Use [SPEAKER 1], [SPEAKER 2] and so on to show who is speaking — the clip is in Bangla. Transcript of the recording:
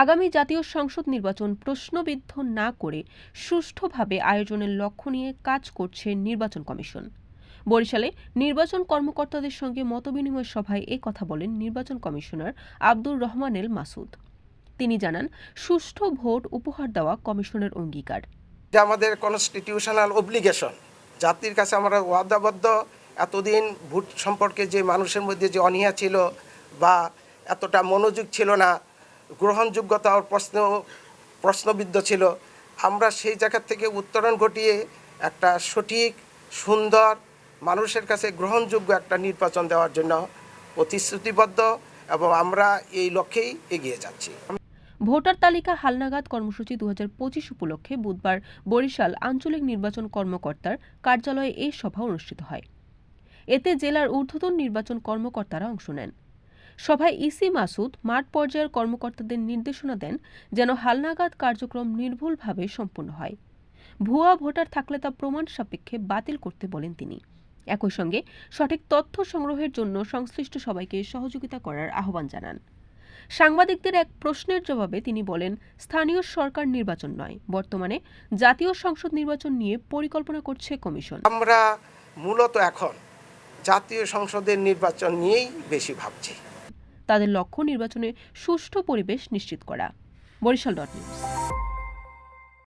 [SPEAKER 1] আগামী জাতীয় সংসদ নির্বাচন প্রশ্নবিদ্ধ না করে সুষ্ঠুভাবে আয়োজনের লক্ষ্য নিয়ে কাজ করছে নির্বাচন কমিশন। বরিশালে নির্বাচন কর্মকর্তাদের সঙ্গে মতবিনিময় সভায় এ কথা বলেন নির্বাচন কমিশনার আব্দুর রহমানেল মাসুদ। তিনি জানান, সুষ্ঠু ভোট উপহার দেওয়া কমিশনের অঙ্গীকার।
[SPEAKER 2] আমাদের কনস্টিটিউশনাল অব্লিগেশন জাতির কাছে আমরা ওয়াদাবদ্ধ। এতদিন ভোট সম্পর্কে যে মানুষের মধ্যে যে অনীহা ছিল বা এতটা মনোযোগ ছিল না গ্রহণযোগ্যতার প্রশ্ন, প্রশ্নবিদ্ধ ছিল। আমরা সেই জায়গা থেকে উত্তরণ ঘটিয়ে একটা সঠিক, সুন্দর মানুষের কাছে গ্রহণযোগ্য একটা নির্বাচন দেওয়ার জন্য প্রতিশ্রুতিবদ্ধ এবং আমরা এই লক্ষ্যেই এগিয়ে যাচ্ছি।
[SPEAKER 1] ভোটার তালিকা হালনাগাদ কর্মসূচি দু হাজার পঁচিশ উপলক্ষে বুধবার বরিশাল আঞ্চলিক নির্বাচন কর্মকর্তার কার্যালয়ে এই সভা অনুষ্ঠিত হয়। এতে জেলার ঊর্ধ্বতন নির্বাচন কর্মকর্তারা অংশ নেন। সভায় ইসি মাসুদ মাঠ পর্যায়ের কর্মকর্তাদের নির্দেশনা দেন যেন হালনাগাদ কার্যক্রম নির্ভুলভাবে সম্পন্ন হয়। ভুয়া ভোটার থাকলে তা প্রমাণ সাপেক্ষে বাতিল করতে বলেন তিনি। একই সঙ্গে সঠিক তথ্য সংগ্রহের জন্য সংশ্লিষ্ট সবাইকে সহযোগিতা করার আহ্বান জানান। সাংবাদিকদের এক প্রশ্নের জবাবে তিনি বলেন, স্থানীয় সরকার নির্বাচন নয়, বর্তমানে জাতীয় সংসদ নির্বাচন নিয়ে পরিকল্পনা করছে কমিশন।
[SPEAKER 2] আমরা মূলত এখন জাতীয় সংসদের নির্বাচন নিয়েই বেশি ভাবছি।
[SPEAKER 1] তাদের লক্ষ্য নির্বাচনে সুষ্ঠু পরিবেশ নিশ্চিত করা। Barishal dot news.